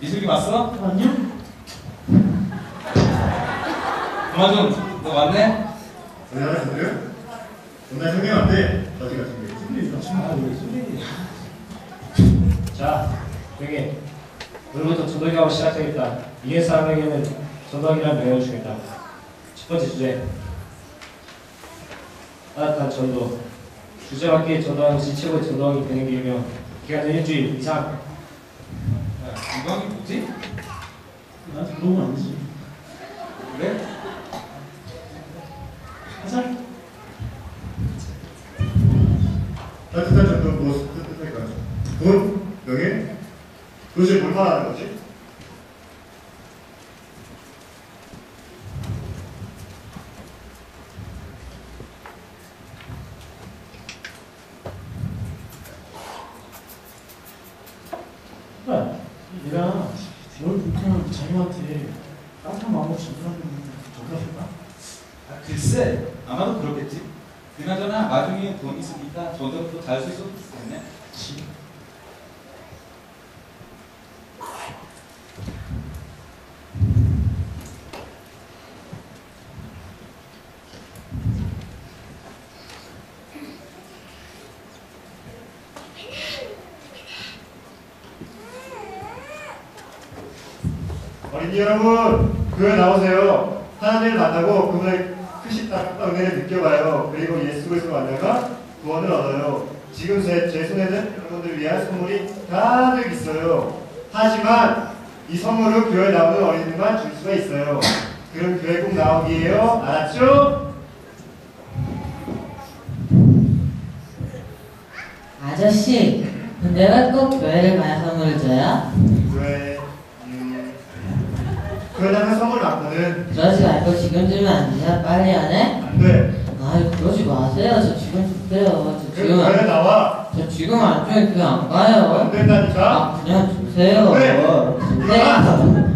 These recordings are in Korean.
미술기 왔어? 아니요? 그만 너 왔네? 대단하신데요? 오늘 형님한테 어디 가신 거예요? 자, 여기 오늘부터 전도기하고 시작하겠다. 이해 사람에게는 전도기란 명령을 주겠다. 첫 번째 주제 따뜻한 전도 주제맞게 전도하는 것이 최고의 전도하기 되는 길이며 기간은 일주일 이상 야, 이광이 뭐지? 나한테 물어보면 안 되지. 그래? 하자. 따뜻한 정도 무엇을 뜻할까요? 돈? 명예? 도대체 뭘 말하는 거지? 야, 얘가 뭘 불편한 자기한테 따뜻한 마음으로 전달하면 전달할까? 아, 글쎄, 아마도 그렇겠지. 그나저나 나중에 돈 있으니까 수도 있겠네. 그치. 어린이 여러분, 교회 나오세요. 하나님을 만나고 그분의 크신 따뜻한 은혜를 느껴봐요. 그리고 예수 그리스도 만나가 구원을 얻어요. 지금 제, 제 손에는 여러분들 위한 선물이 가득 있어요. 하지만 이 선물은 교회 나오는 어린이만 줄 수가 있어요. 그럼 교회 꼭 나오기예요. 알았죠? 아저씨, 내가 꼭 교회를 가야 선물을 줘요? 교회 음, 나면 선물 많거든. 그러지 말고 지금 주면 안 돼요? 빨리 하네? 안 돼. 아이, 그러지 마세요. 저 지금 주세요. 저 그럼 지금, 안, 나와. 저 지금 안 주면 교회 안안 가요. 된다니까. 아, 그냥 주세요. 왜? 주세요.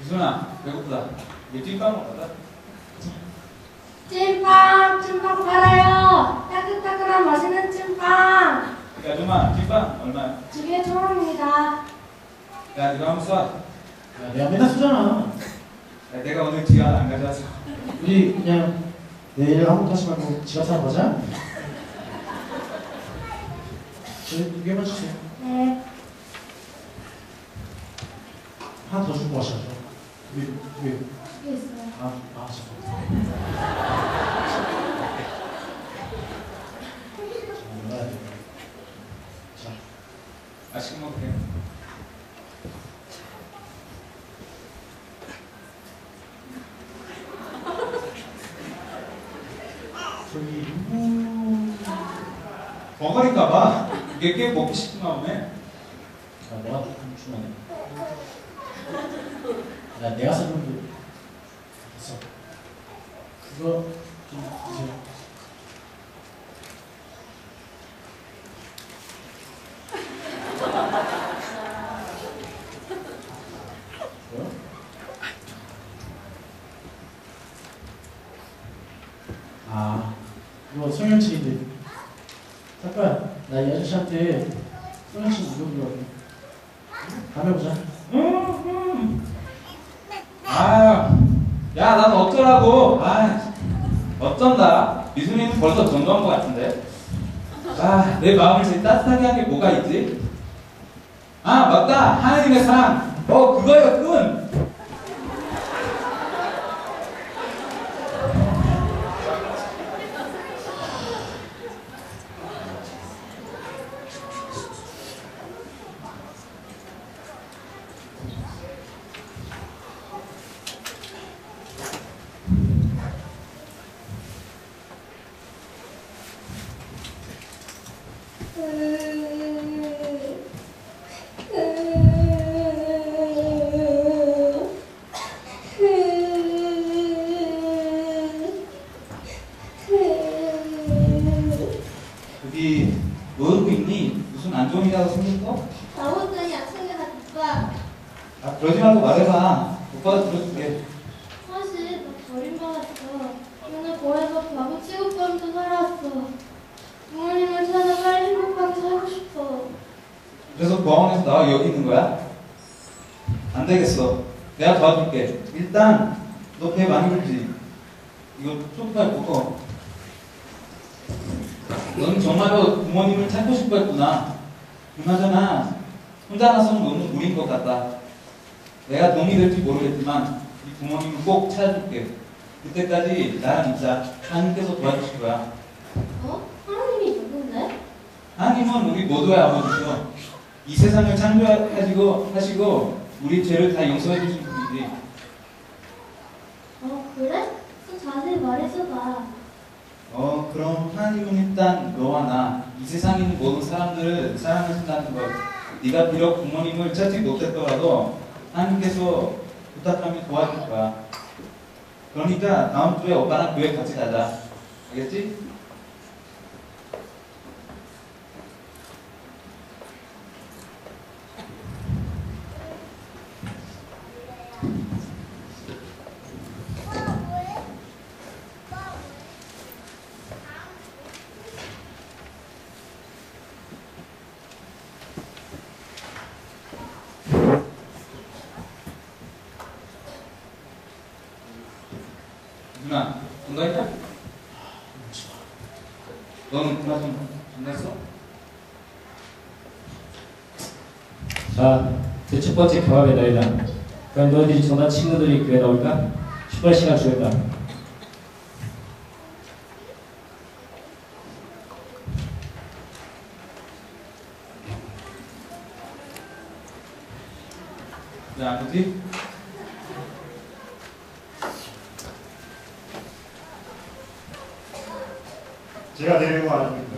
유순아, 배고프다. 이제 찐빵 먹자. 찐빵, 찐빵 팔아요. 따끈따끈한 맛있는 찐빵. 야, 아줌마, 찐빵 얼마야? 두개천 원입니다. 야, 네가 한번 쏴. 야, 내가 맨날 쓰잖아. 야, 내가 오늘 뒤안 안 가져와서. 우리 그냥 내일 한번 다시 말고 지갑 사러 가자. 저희 두 개만 주세요. 네. 하나 더 주고 가셔야죠. 개 있어요. 아, 아. 자. 저기? 버거리까봐 이게 꽤 먹고 싶은 마음에. 아, 내가 주면 야, 내가 사준 거 됐어. 그거 좀. 뭐야? 아, 이거 송현칠인데. 잠깐, 나이 아저씨한테 송현칠 물어보려고. 다음에 보자. 아, 야, 난 어쩌라고. 아, 어쩐다. 미순이는 벌써 전도한 것 같은데. 아, 내 마음을 제일 따뜻하게 한 게 뭐가 있지? 아, 맞다. 하나님의 사랑. 어, 그거였군. 여기 뭐 하고 있니? 무슨 무슨 안 좋은 일이라도 생겼어? 아무튼 약속해서 오빠. 아, 그러지 말고 말해봐. 오빠가 들어줄게. 사실 나 버림받았어. 맨날 고해서 바보 취급하면서 살아왔어. 부모님을 찾아 빨리 행복하게 살고 싶어. 그래서 보안에서 나와 여기 있는 거야? 안 되겠어. 내가 도와줄게. 일단 너 배 많이 불지. 이거 소파에 묶어. 넌 정말로 부모님을 찾고 싶어 했구나. 그나저나 혼자 나서는 너무 무리인 것 같다. 내가 도움이 될지 모르겠지만 이 부모님을 꼭 찾아줄게. 그때까지 나랑 있자. 하나님께서 도와주실 거야. 어? 하나님이 누군데? 하나님은 우리 모두의 아버지죠. 이 세상을 창조하시고 하시고 우리 죄를 다 용서해 주신 분이지. 어 그래? 좀 자세히 말해줘봐. 어 그럼 하나님은 일단 너와 나 이 세상에 있는 모든 사람들을 사랑하신다는 것. 네가 비록 부모님을 찾지 못했더라도 하나님께서 부탁하면 도와줄 거야. 그러니까 다음 주에 오빠랑 교회 같이 가자. 알겠지? 누나, 건강했냐? 너는 그나 좀 건강했어? 자, 제첫 번째 경험의 날이다. 그럼 너희들이 전화 친구들이 교회 나올까? 10분 시간 주겠다. 왜안 오지? 제가 데리고 와줍니다.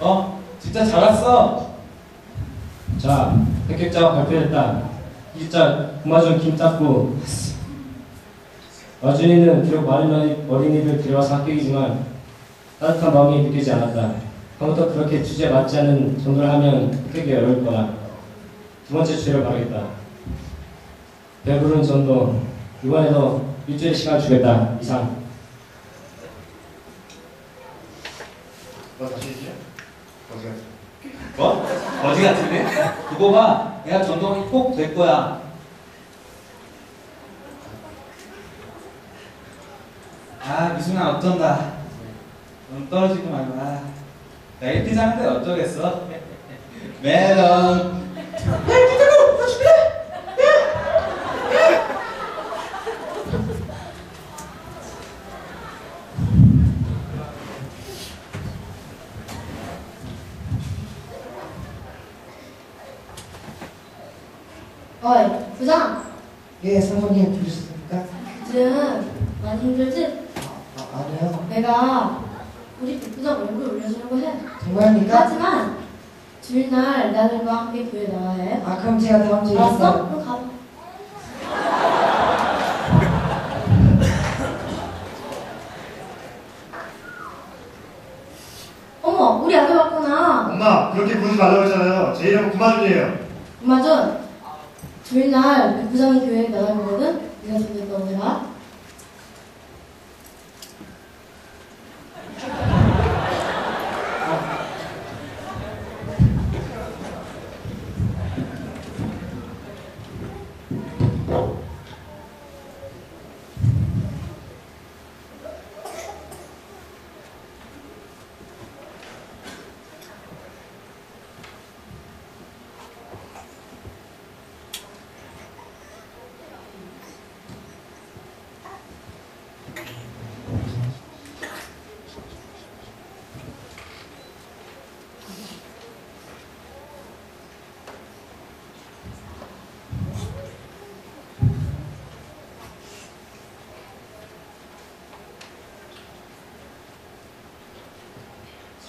어? 진짜 잘 왔어? 자, 합격자가 발표됐다. 이자 구마준 김탁구. 마준이는 비록 많은 어린- 어린이들 데려와서 합격이지만 따뜻한 마음이 느끼지 않았다. 다음부터 그렇게 주제에 맞지 않은 전도를 하면 합격이 어려울 거다. 두 번째 주제를 말하겠다. 배부른 전도. 이번에도 일주일 시간 주겠다. 이상. 너 다시 얘기해? 어디가? 뭐? 거지 같은데? 그거 봐. 내가 전동이 꼭 될 거야. 아, 미순아 어쩐다. 넌 떨어지고 말고, 아. 내가 일피 자는데 어쩌겠어? 메론. 예, 사모님 부르셨습니까? 요즘 많이 힘들지? 아, 아니요. 내가 우리 부장 얼굴 올려주려고 해. 정말입니까? 하지만 주일날 나들과 함께 교회 나와야 해. 아, 그럼 제가 다음 주에 알았어? 있어요. 그럼 가. 어머, 우리 아들 왔구나. 엄마 그렇게 부르지 말라고 했잖아요. 제 이름은 구마준이에요. 엄마 준, 주일날 백 부장이 교회에 나갈 거거든? 네가 준비했다 오해라.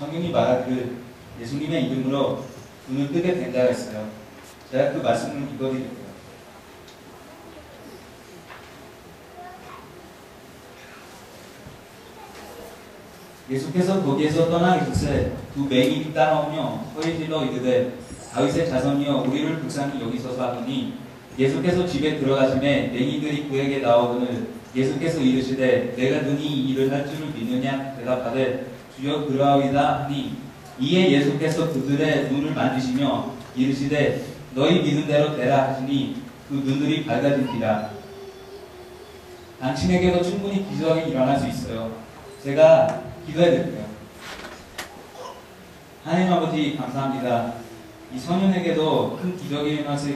성경이 말하기를 예수님의 이름으로 눈을 뜨게 된 자가 있어요. 제가 그 말씀을 읽어드릴게요. 예수께서 거기에서 떠나기실세 두 맹인이 따라오며 허리질러 이르되 다윗의 자손이여 우리를 불쌍히 여기소서 하더니 예수께서 집에 들어가심에 맹인들이 그에게 나오거늘 예수께서 이르시되 내가 능히 이 일을 할 줄을 믿느냐 대답하되 주여 그러하이다 하니 이에 예수께서 그들의 눈을 만지시며 이르시되 너희 믿은 대로 되라 하시니 그 눈들이 밝아진지라 당신에게도 충분히 기적이 일어날 수 있어요. 제가 기도해 드릴게요. 하나님 아버지 감사합니다. 이 소년에게도 큰 기적이 일어날 수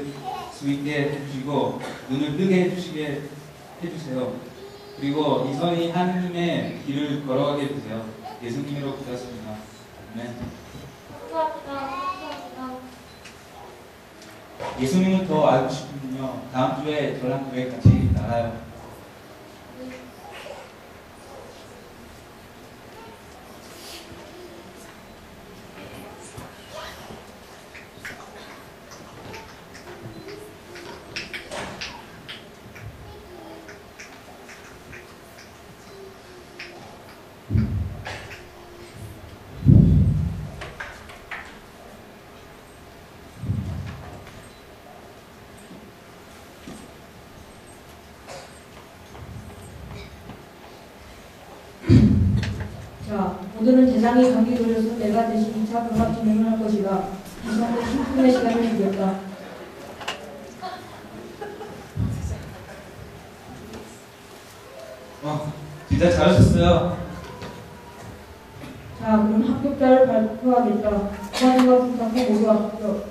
있게 해주시고 눈을 뜨게 해주시게 해주세요. 그리고 이 선이 하느님의 길을 걸어가게 해주세요. 예수님으로 부탁습니다. 아멘. 예수님을 더 알고 싶으면요. 다음 주에 저랑 교회 같이 나가요. 자, 오늘은 대상이 감기 걸려서 내가 대신 2차 병합 진행을 할 것이다. 이상으로 10분의 시간을 주겠다. 어, 진짜 잘하셨어요. 자, 그럼 합격자를 발표하겠다. 부모님과 부탁해 모두 합격.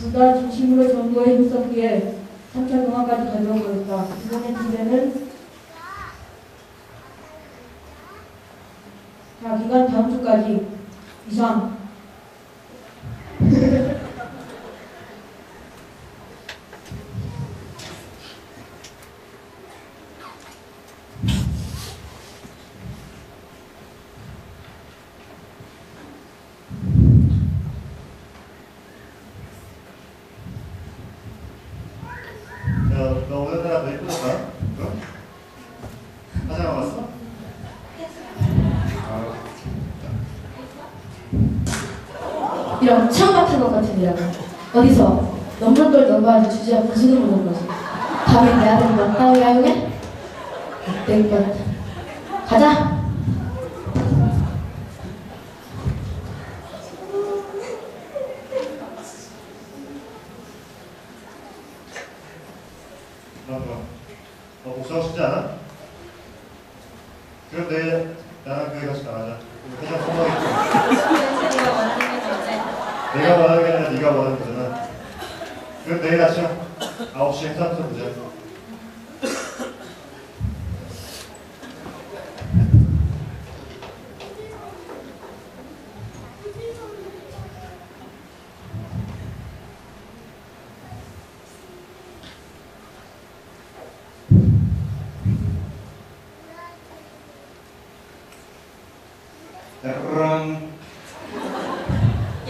둘다 진심으로 전도에 힘썼기에 3차 병합까지 가져온 거였다. 이번에 기대는 자, 기간 다음 주까지 이상. 야, 너 오늘따라 너 이쁘다. 어? 화장 왔어? 이런 참 같은 것 같으냐 어디서 넘는 걸 넘어야지 주제가 무슨 을 보는 거지 다음에 내 아들이 맞다고 야용해? 땡볕 가자 그럼 그럼. 너 복수하고 싶지 않아? 그럼 내일 나랑 교회 같이 나가자. 우리 회장 성공했지. 내가 원하는 게 아니라 네가 원하는 거잖아. 그럼 내일 아침 9시에 회사부터 보자. 따르릉.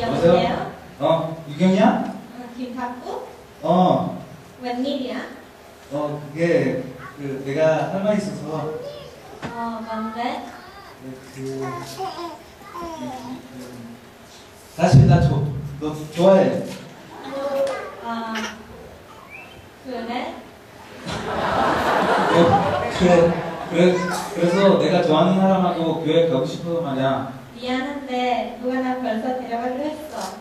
여보세요? 어, 유경이야? 어, 김탁구? 어, 웬일이야? 어, 그게 그 내가 할 말이 있어서 어, 뭔데? 그, 그, 사실 나 조, 너 좋아해. 아, 그래? 어, 그래, 그래, 그래서 내가 좋아하는 사람하고 교회 가고 싶어 말이야. 미안한데 누가 나 벌써 데려가기로 했어.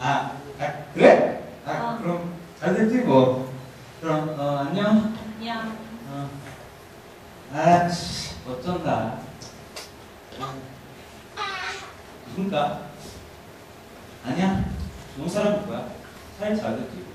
아, 아 그래? 아, 어. 그럼 잘 됐지 뭐. 그럼 어, 안녕. 안녕. 어. 아, 씨, 어쩐다. 누군가? 아니야, 좋은 사람일 거야. 살잘 됐지.